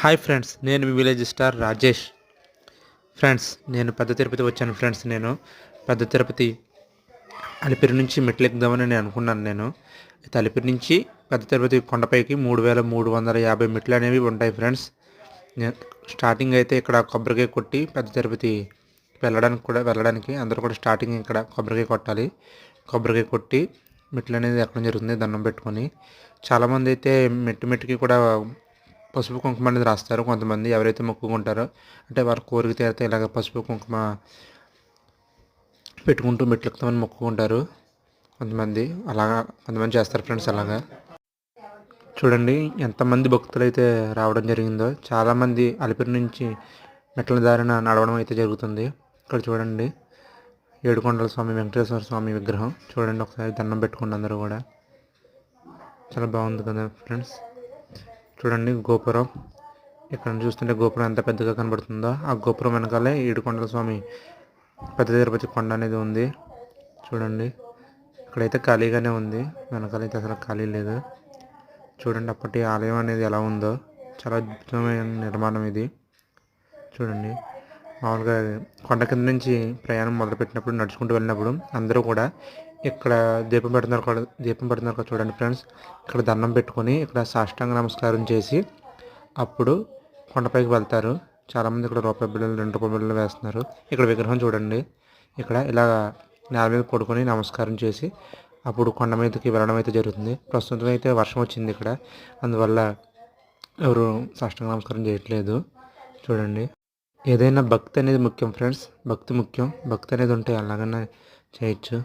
Hi friends నేను మీ village star Rajesh. Friends నేను పెద్ద తిరుపతి వచ్చాను ఫ్రెండ్స్ నేను. పెద్ద తిరుపతి అలిపిరి నుంచి మెట్లు ఎక్కుదామని నేను అనుకున్నాను నేను. అయితే అలిపిరి నుంచి పెద్ద తిరుపతి కొండపైకి మూడు వేల మూడు వందల యాభై మెట్లు అనేవి ఉంటాయి ఫ్రెండ్స్. స్టార్టింగ్ అయితే ఇక్కడ కొబ్బరికాయ కొట్టి పెద్ద తిరుపతి వెళ్ళడానికి కూడా వెళ్ళడానికి అందరూ కూడా స్టార్టింగ్ ఇక్కడ కొబ్బరికాయ కొట్టాలి. కొబ్బరికాయ కొట్టి మెట్లు అనేది ఎక్కడం జరుగుతుంది దండం పెట్టుకొని. చాలామంది అయితే మెట్టు మెట్టుకి కూడా పసుపు కుంకుమ అనేది రాస్తారు. కొంతమంది ఎవరైతే మొక్కుకుంటారో అంటే వారి కోరిక తీరితే ఇలాగ పసుపు కుంకుమ పెట్టుకుంటూ మెట్లెక్కుతామని మొక్కుకుంటారు కొంతమంది అలాగా కొంతమంది చేస్తారు ఫ్రెండ్స్ అలాగా. చూడండి ఎంతమంది భక్తులు అయితే రావడం జరిగిందో చాలామంది అలిపిరి నుంచి మెట్ల దారిన నడవడం అయితే జరుగుతుంది. ఇక్కడ చూడండి ఏడుకొండల స్వామి వెంకటేశ్వర స్వామి విగ్రహం. చూడండి ఒకసారి దండం పెట్టుకోండి అందరూ కూడా. చాలా బాగుంది కదా ఫ్రెండ్స్ చూడండి గోపురం. ఇక్కడ నుంచి చూస్తుంటే గోపురం ఎంత పెద్దగా కనబడుతుందో. ఆ గోపురం వెనకాలే ఏడుకొండల స్వామి పెద్ద తిరుపతి కొండ అనేది ఉంది. చూడండి. ఇక్కడైతే ఖాళీగానే ఉంది. వెనకాలైతే అసలు ఖాళీ లేదు. చూడండి అప్పటి ఆలయం అనేది ఎలా ఉందో. చాలా అద్భుతమైన నిర్మాణం ఇది. చూడండి. మామూలుగా కొండ కింద నుంచి ప్రయాణం మొదలుపెట్టినప్పుడు నడుచుకుంటూ వెళ్ళినప్పుడు అందరూ కూడా ఇక్కడ దీపం పెడుతున్నారు కూడా దీపం పెడుతున్నారు కూడా చూడండి ఫ్రెండ్స్ ఇక్కడ దండం పెట్టుకొని ఇక్కడ సాష్టాంగ నమస్కారం చేసి అప్పుడు కొండపైకి వెళ్తారు. చాలామంది ఇక్కడ రూపాయి బిళ్ళలు రెండు రూపాయి బిళ్ళలు వేస్తున్నారు. ఇక్కడ విగ్రహం చూడండి. ఇక్కడ ఇలా నేల మీద పడుకొని నమస్కారం చేసి అప్పుడు కొండ మీదకి వెళ్ళడం అయితే జరుగుతుంది. ప్రస్తుతం అయితే వర్షం వచ్చింది ఇక్కడ. అందువల్ల ఎవరు సాష్టాంగ నమస్కారం చేయట్లేదు. చూడండి. ఏదైనా భక్తి అనేది ముఖ్యం ఫ్రెండ్స్ భక్తి ముఖ్యం. భక్తి అనేది ఉంటే అలాగనే చేయొచ్చు.